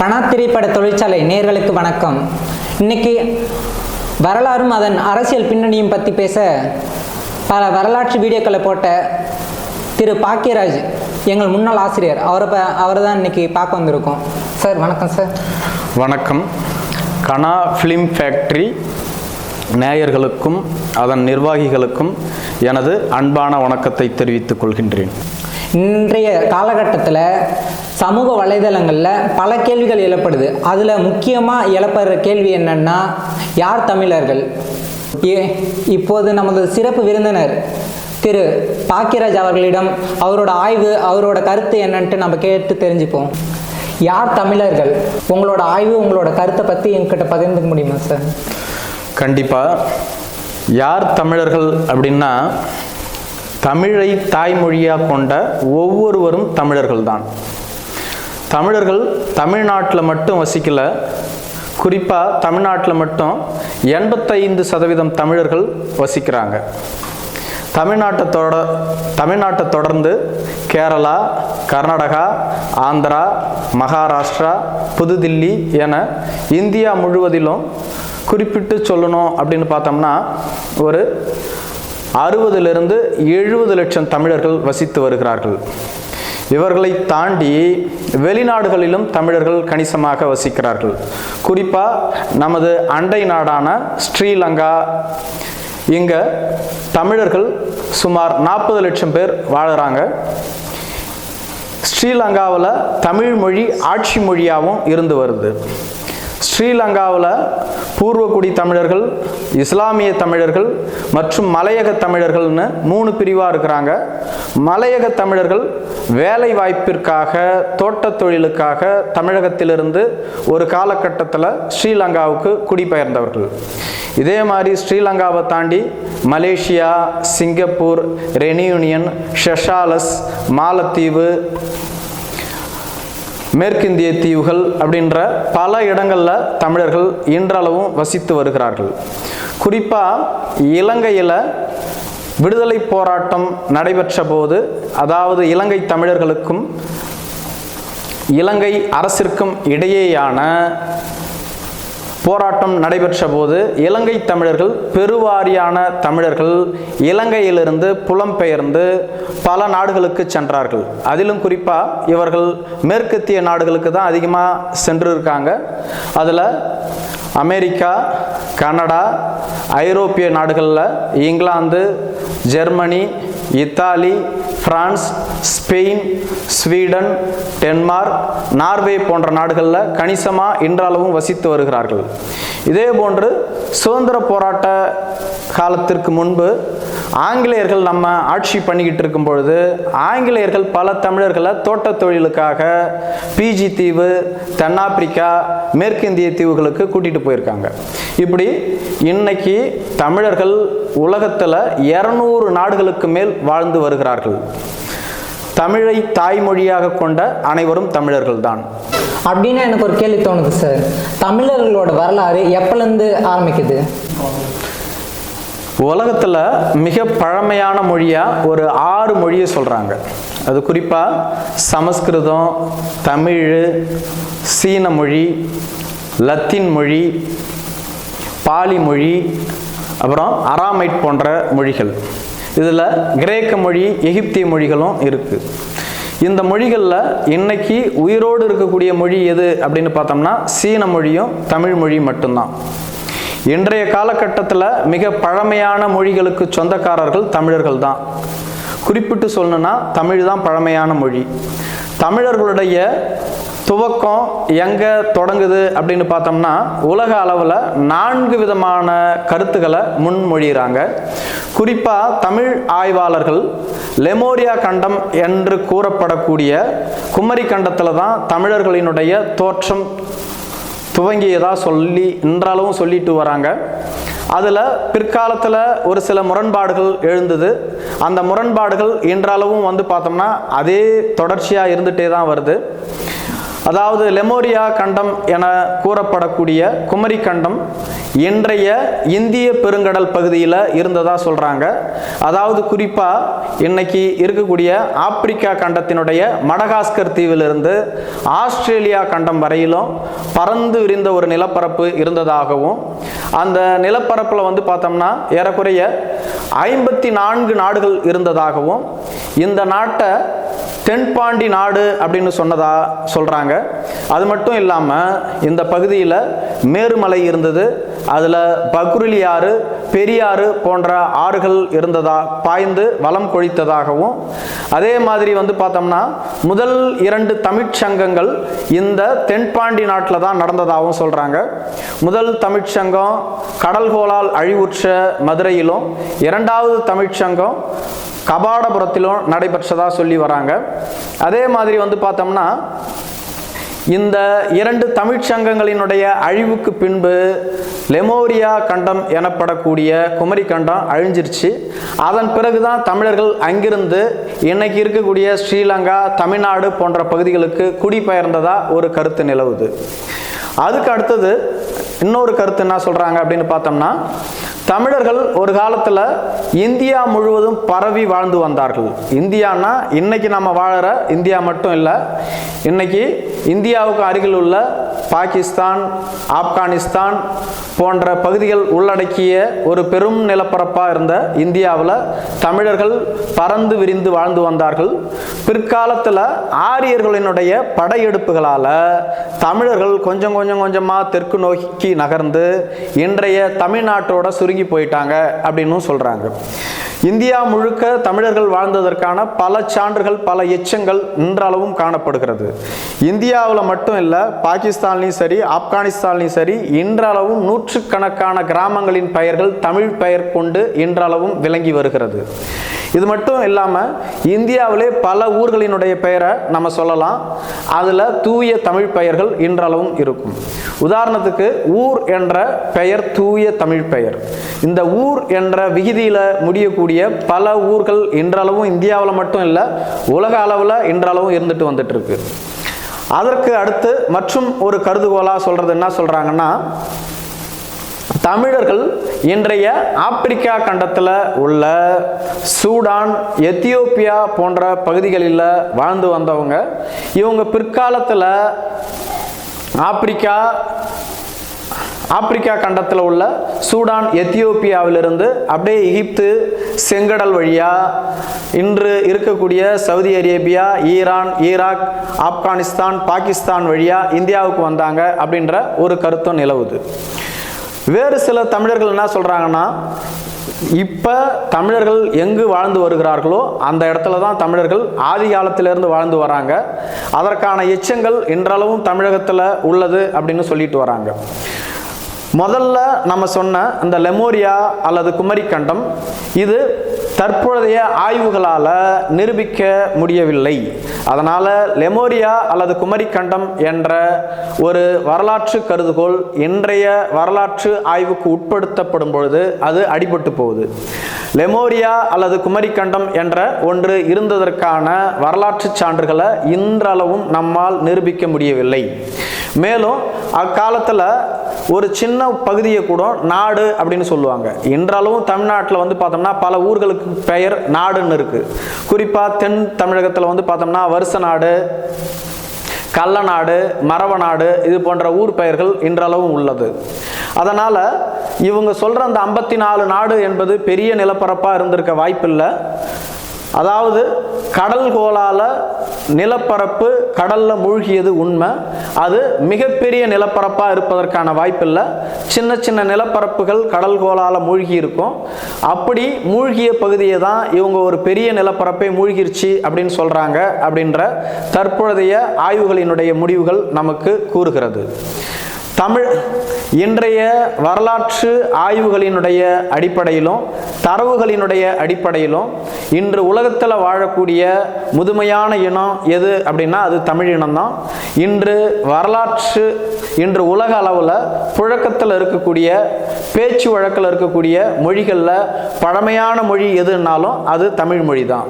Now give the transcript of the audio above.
கணா திரைப்பட தொழிற்சாலை நேர்களுக்கு வணக்கம். இன்னைக்கு வரலாறும் அதன் அரசியல் பின்னணியும் பற்றி பேச பல வரலாற்று வீடியோக்களை போட்ட திரு பாக்கியராஜ் எங்கள் முன்னாள் ஆசிரியர். அவரை ப அவரை தான் இன்னைக்கு பார்க்க வந்திருக்கோம். சார் வணக்கம் சார். வணக்கம். கனா ஃபிலிம் ஃபேக்டரி நேயர்களுக்கும் அதன் நிர்வாகிகளுக்கும் எனது அன்பான வணக்கத்தை தெரிவித்துக் கொள்கின்றேன். இன்றைய காலகட்டத்தில் சமூக வலைதளங்களில் பல கேள்விகள் எழப்படுது. அதில் முக்கியமாக எழப்படுற கேள்வி என்னன்னா யார் தமிழர்கள்? ஏ- இப்போது நமது சிறப்பு விருந்தினர் திரு பாக்கியராஜ் அவர்களிடம் அவரோட ஆய்வு அவரோட கருத்து என்னன்ட்டு நம்ம கேட்டு தெரிஞ்சுப்போம். யார் தமிழர்கள்? உங்களோட ஆய்வு உங்களோட கருத்தை பற்றி என்கிட்ட பகிர்ந்துக்க முடியுமா சார்? கண்டிப்பாக யார் தமிழர்கள் அப்படின்னா தமிழை தாய்மொழியாக கொண்ட ஒவ்வொருவரும் தமிழர்கள் தான் தமிழர்கள் தமிழ்நாட்டில் மட்டும் வசிக்கல. குறிப்பாக தமிழ்நாட்டில் மட்டும் எண்பத்தைந்து சதவீதம் தமிழர்கள் வசிக்கிறாங்க. தமிழ்நாட்டை தொட தமிழ்நாட்டை தொடர்ந்து கேரளா கர்நாடகா ஆந்திரா மகாராஷ்டிரா புதுதில்லி என இந்தியா முழுவதிலும் குறிப்பிட்டு சொல்லணும் அப்படின்னு பார்த்தோம்னா ஒரு அறுபதுலேருந்து எழுபது லட்சம் தமிழர்கள் வசித்து வருகிறார்கள். இவர்களை தாண்டி வெளிநாடுகளிலும் தமிழர்கள் கணிசமாக வசிக்கிறார்கள். குறிப்பாக நமது அண்டை நாடான ஸ்ரீலங்கா. இங்கே தமிழர்கள் சுமார் நாற்பது லட்சம் பேர் வாழ்கிறாங்க ஸ்ரீலங்காவில் தமிழ் மொழி ஆட்சி மொழியாகவும் இருந்து வருது. ஸ்ரீலங்காவில் பூர்வக்குடி தமிழர்கள் இஸ்லாமிய தமிழர்கள் மற்றும் மலையக தமிழர்கள்னு மூணு பிரிவாக இருக்கிறாங்க. மலையக தமிழர்கள் வேலை வாய்ப்பிற்காக தோட்ட தொழிலுக்காக தமிழகத்திலிருந்து ஒரு காலகட்டத்தில் ஸ்ரீலங்காவுக்கு குடிபெயர்ந்தவர்கள். இதே மாதிரி ஸ்ரீலங்காவை தாண்டி மலேசியா சிங்கப்பூர் ரெனியூனியன் ஷெஷாலஸ் மாலத்தீவு மேற்கிந்திய தீவுகள் அப்படின்ற பல இடங்களில் தமிழர்கள் இன்றளவும் வசித்து வருகிறார்கள். குறிப்பாக இலங்கையில் விடுதலை போராட்டம் நடைபெற்ற போது அதாவது இலங்கை தமிழர்களுக்கும் இலங்கை அரசிற்கும் இடையேயான போராட்டம் நடைபெற்ற போது இலங்கை தமிழர்கள் பெருவாரியான தமிழர்கள் இலங்கையிலிருந்து புலம்பெயர்ந்து பல நாடுகளுக்கு சென்றார்கள். அதிலும் குறிப்பாக இவர்கள் மேற்கத்திய நாடுகளுக்கு தான் அதிகமாக சென்று இருக்காங்க அதில் அமெரிக்கா கனடா ஐரோப்பிய நாடுகளில் England Germany Italy France Spain Sweden Denmark Norway போன்ற நாடுகளில் கணிசமாக இன்றளவும் வசித்து வருகிறார்கள். இதே போன்று சுதந்திர போராட்ட காலத்திற்கு முன்பு ஆங்கிலேயர்கள் நம்ம ஆட்சி பண்ணிக்கிட்டு இருக்கும் பொழுது ஆங்கிலேயர்கள் பல தமிழர்களை தோட்டத் தொழிலுக்காக பிஜி தீவு தென்னாப்பிரிக்கா மேற்கிந்திய தீவுகளுக்கு கூட்டிகிட்டு போயிருக்காங்க. இப்படி இன்னைக்கு தமிழர்கள் உலகத்தில் இரநூறு நாடுகளுக்கு மேல் வாழ்ந்து வருகிறார்கள். தமிழை தாய்மொழியாக கொண்ட அனைவரும் தமிழர்கள் தான் அப்படின்னு எனக்கு ஒரு கேள்வி தோணுது சார் தமிழர்களோட வரலாறு எப்பலேருந்து ஆரம்பிக்குது? உலகத்தில் மிக பழமையான மொழியாக ஒரு ஆறு மொழியை சொல்கிறாங்க அது குறிப்பாக சமஸ்கிருதம் தமிழ் சீன மொழி லத்தீன் மொழி பாலி மொழி அப்புறம் அராமைட் போன்ற மொழிகள். இதில் கிரேக்க மொழி எகிப்திய மொழிகளும் இருக்குது இந்த மொழிகளில் இன்னைக்கு உயிரோடு இருக்கக்கூடிய மொழி எது அப்படின்னு பார்த்தோம்னா சீன மொழியும் தமிழ் மொழி மட்டும்தான். இன்றைய காலகட்டத்தில் மிக பழமையான மொழிகளுக்கு சொந்தக்காரர்கள் தமிழர்கள் தான் குறிப்பிட்டு சொல்லணும்னா தமிழ் தான் பழமையான மொழி. தமிழர்களுடைய துவக்கம் எங்கே தொடங்குது அப்படின்னு பார்த்தோம்னா உலக அளவில் நான்கு விதமான கருத்துக்களை முன்மொழிகிறாங்க குறிப்பாக தமிழ் ஆய்வாளர்கள் லெமோரியா கண்டம் என்று கூறப்படக்கூடிய குமரி கண்டத்தில் தான் தமிழர்களினுடைய தோற்றம் துவங்கியதா சொல்லி இன்றளவும் சொல்லிட்டு வராங்க. அதில் பிற்காலத்தில் ஒரு சில முரண்பாடுகள் எழுந்தது. அந்த முரண்பாடுகள் இன்றளவும் வந்து பார்த்தோம்னா அதே தொடர்ச்சியாக இருந்துகிட்டே தான் வருது. அதாவது லெமோரியா கண்டம் என கூறப்படக்கூடிய குமரி கண்டம் இன்றைய இந்திய பெருங்கடல் பகுதியில் இருந்ததாக சொல்கிறாங்க அதாவது குறிப்பாக இன்னைக்கு இருக்கக்கூடிய ஆப்பிரிக்கா கண்டத்தினுடைய மடகாஸ்கர் தீவிலிருந்து ஆஸ்திரேலியா கண்டம் வரையிலும் பறந்து விரிந்த ஒரு நிலப்பரப்பு இருந்ததாகவும் அந்த நிலப்பரப்பில் வந்து பார்த்தோம்னா ஏறக்குறைய இருபத்தி நான்கு நாடுகள் இருந்ததாகவும் இந்த நாட்டை தென்பாண்டி நாடு அப்படின்னு சொன்னதா சொல்கிறாங்க அது மட்டும் இல்லாமல் இந்த பகுதியில் மேருமலை இருந்தது அதில் பக்ருலி ஆறு பெரியாறு போன்ற ஆறுகள் இருந்ததா பாய்ந்து வளம் கொழித்ததாகவும் அதே மாதிரி வந்து பார்த்தோம்னா முதல் இரண்டு தமிழ்ச் சங்கங்கள் இந்த தென்பாண்டி நாட்டில் தான் நடந்ததாகவும் சொல்கிறாங்க முதல் தமிழ்ச்சங்கம் கடல்கோளால் அழிவுற்ற மதுரையிலும் இரண்டாவது தமிழ்ச்சங்கம் கபாடபுரத்திலும் நடைபெற்றதாக சொல்லி வராங்க. அதே மாதிரி வந்து பார்த்தோம்னா இந்த இரண்டு தமிழ்ச்சங்கங்களினுடைய அழிவுக்கு பின்பு லெமோரியா கண்டம் எனப்படக்கூடிய குமரி கண்டம் அழிஞ்சிருச்சு. அதன் பிறகுதான் தமிழர்கள் அங்கிருந்து இன்னைக்கு இருக்கக்கூடிய ஸ்ரீலங்கா தமிழ்நாடு போன்ற பகுதிகளுக்கு குடிபெயர்ந்ததா ஒரு கருத்து நிலவுது. அதுக்கு அடுத்தது இன்னொரு கருத்து என்ன சொல்றாங்க அப்படின்னு பார்த்தோம்னா தமிழர்கள் ஒரு காலத்தில் இந்தியா முழுவதும் பரவி வாழ்ந்து வந்தார்கள். இந்தியானா இன்னைக்கு நம்ம வாழற இந்தியா மட்டும் இல்லை இன்னைக்கு இந்தியாவுக்கு அருகில் உள்ள பாகிஸ்தான் ஆப்கானிஸ்தான் போன்ற பகுதிகள் உள்ளடக்கிய ஒரு பெரும் நிலப்பரப்பாக இருந்த இந்தியாவில் தமிழர்கள் பறந்து விரிந்து வாழ்ந்து வந்தார்கள். பிற்காலத்தில் ஆரியர்களினுடைய படையெடுப்புகளால் தமிழர்கள் கொஞ்சம் கொஞ்சம் கொஞ்சமாக தெற்கு நோக்கி நகர்ந்து இன்றைய தமிழ்நாட்டோட சுருங்கி போயிட்டாங்க அப்படின்னும் சொல்கிறாங்க இந்தியா முழுக்க தமிழர்கள் வாழ்ந்ததற்கான பல சான்றுகள் பல எச்சங்கள் இன்றளவும் காணப்படுகிறது. இந்தியாவில் மட்டும் இல்லை பாகிஸ்தான்லையும் சரி ஆப்கானிஸ்தான்லையும் சரி இன்றளவும் நூற்றுக்கணக்கான கிராமங்களின் பெயர்கள் தமிழ் பெயர் கொண்டு இன்றளவும் விளங்கி வருகிறது. இது மட்டும் இல்லாமல் இந்தியாவிலே பல ஊர்களினுடைய பெயரை நம்ம சொல்லலாம். அதில் தூய தமிழ் பெயர்கள் இன்றளவும் இருக்கும். உதாரணத்துக்கு ஊர் என்ற பெயர் தூய தமிழ் பெயர். இந்த ஊர் என்ற விகுதியில் முடியக்கூடிய பல ஊர்கள் இன்றளவும் இந்தியாவில் மட்டும் இல்லை உலக அளவில் இன்றளவும் இருந்துட்டு வந்துட்டு இருக்கு அதற்கு அடுத்து மற்றும் ஒரு கருதுகோளாக சொல்கிறது என்ன சொல்கிறாங்கன்னா தமிழர்கள் இன்றைய ஆப்பிரிக்கா கண்டத்தில் உள்ள சூடான் எத்தியோப்பியா போன்ற பகுதிகளில் வாழ்ந்து வந்தவங்க இவங்க பிற்காலத்தில் ஆப்பிரிக்கா ஆப்பிரிக்கா கண்டத்தில் உள்ள சூடான் எத்தியோப்பியாவிலிருந்து அப்படியே எகிப்து செங்கடல் வழியாக இன்று இருக்கக்கூடிய Saudi Arabia Iran Iraq Afghanistan Pakistan வழியாக இந்தியாவுக்கு வந்தாங்க அப்படின்ற ஒரு கருத்தும் நிலவுது. வேறு சில தமிழர்கள் என்ன சொல்கிறாங்கன்னா இப்போ தமிழர்கள் எங்கு வாழ்ந்து வருகிறார்களோ அந்த இடத்துல தான் தமிழர்கள் ஆதி காலத்திலிருந்து வாழ்ந்து வராங்க. அதற்கான எச்சங்கள் இன்றளவும் தமிழகத்தில் உள்ளது அப்படின்னு சொல்லிட்டு வராங்க. முதல்ல நம்ம சொன்ன இந்த லெமோரியா அல்லது குமரிக்கண்டம் இது தற்பொழுதைய ஆய்வுகளால் நிரூபிக்க முடியவில்லை. அதனால் லெமோரியா அல்லது குமரிக்கண்டம் என்ற ஒரு வரலாற்று கருதுகோள் இன்றைய வரலாற்று ஆய்வுக்கு உட்படுத்தப்படும் பொழுது அது அடிபட்டு போகுது. லெமோரியா அல்லது குமரிக்கண்டம் என்ற ஒன்று இருந்ததற்கான வரலாற்று சான்றுகளை இன்றளவும் நம்மால் நிரூபிக்க முடியவில்லை. மேலும் அக்காலத்தில் ஒரு சின்ன பகுதியை கூட நாடு அப்படின்னு சொல்லுவாங்க. இன்றளவும் தமிழ்நாட்டில் வந்து பார்த்தோம்னா பல ஊர்களுக்கு பெயர் நாடுன்னு இருக்கு. குறிப்பாக தென் தமிழகத்தில் வந்து பார்த்தோம்னா வருஷ நாடு கள்ளநாடு மரவநாடு இது போன்ற ஊர் பெயர்கள் இன்றளவும் உள்ளது. அதனால் இவங்க சொல்கிற அந்த ஐம்பத்தி நாலு நாடு என்பது பெரிய நிலப்பரப்பாக இருந்திருக்க வாய்ப்பில்லை. அதாவது கடல் கோளால் நிலப்பரப்பு கடலில் மூழ்கியது உண்மை. அது மிகப்பெரிய நிலப்பரப்பாக இருப்பதற்கான வாய்ப்பில்லை. சின்ன சின்ன நிலப்பரப்புகள் கடல் கோளால் மூழ்கி இருக்கும் அப்படி மூழ்கிய பகுதியை தான் இவங்க ஒரு பெரிய நிலப்பரப்பை மூழ்கிருச்சு அப்படின்னு சொல்கிறாங்க அப்படின்ற தற்பொழுதைய ஆய்வுகளினுடைய முடிவுகள் நமக்கு கூறுகிறது. தமிழ் இன்றைய வரலாற்று ஆய்வுகளினுடைய அடிப்படையிலும் தரவுகளினுடைய அடிப்படையிலும் இன்று உலகத்தில் வாழக்கூடிய முதுமையான இனம் எது அப்படின்னா அது தமிழ் இனம்தான். இன்று வரலாற்று இன்று உலக அளவில் புழக்கத்தில் இருக்கக்கூடிய பேச்சு வழக்கில் இருக்கக்கூடிய மொழிகளில் பழமையான மொழி எதுனாலும் அது தமிழ் மொழி தான்